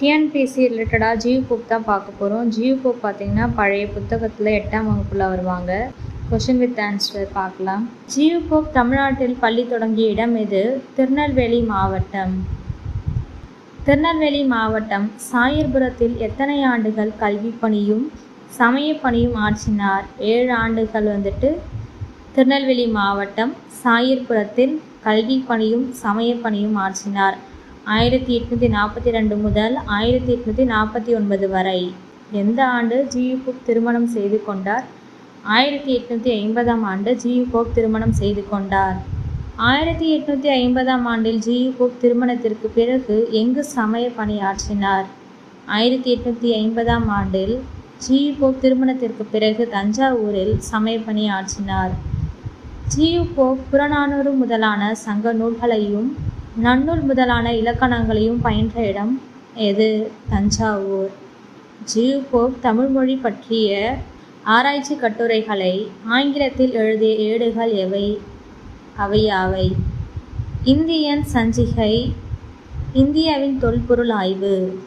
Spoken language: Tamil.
டிஎன்பிசி ரிலேட்டடாக ஜியூ போப் தான் பார்க்க போகிறோம் ஜியூ போப் பார்த்தீங்கன்னா பழைய புத்தகத்தில் எட்டாம் வகுப்பில் வருவாங்க. கொஷின் வித் ஆன்சர் பார்க்கலாம். ஜியூ போப் தமிழ்நாட்டில் பள்ளி தொடங்கிய இடம் எது? திருநெல்வேலி மாவட்டம். திருநெல்வேலி மாவட்டம் சாயர்புரத்தில் எத்தனை ஆண்டுகள் கல்வி பணியும் சமய பணியும் ஆற்றினார்? ஏழு ஆண்டுகள் வந்துட்டு. திருநெல்வேலி மாவட்டம் சாயர்புரத்தில் கல்வி பணியும் சமய பணியும் ஆற்றினார். ஆயிரத்தி எட்நூற்றி நாற்பத்தி ரெண்டு முதல் ஆயிரத்தி எட்நூற்றி நாற்பத்தி ஒன்பது வரை. எந்த ஆண்டு ஜியு திருமணம் செய்து கொண்டார்? ஆயிரத்தி எட்நூற்றி ஐம்பதாம் ஆண்டு ஜியு திருமணம் செய்து கொண்டார். ஆயிரத்தி எட்நூற்றி ஐம்பதாம் ஆண்டில் ஜியு திருமணத்திற்கு பிறகு எங்கு சமய பணியாற்றினார்? ஆயிரத்தி எட்நூற்றி ஐம்பதாம் ஆண்டில் ஜியு திருமணத்திற்கு பிறகு தஞ்சாவூரில் சமய பணியாற்றினார். ஜியு புறநானூறு முதலான சங்க நூல்களையும் நன்னூல் முதலான இலக்கணங்களையும் பயின்ற இடம் எது? தஞ்சாவூர். ஜியு தமிழ்மொழி பற்றிய ஆராய்ச்சி கட்டுரைகளை ஆங்கிலத்தில் எழுதிய ஏடுகள் எவை? அவை யாவை இந்தியன் சஞ்சிகை இந்தியாவின் தொல்பொருள் ஆய்வு.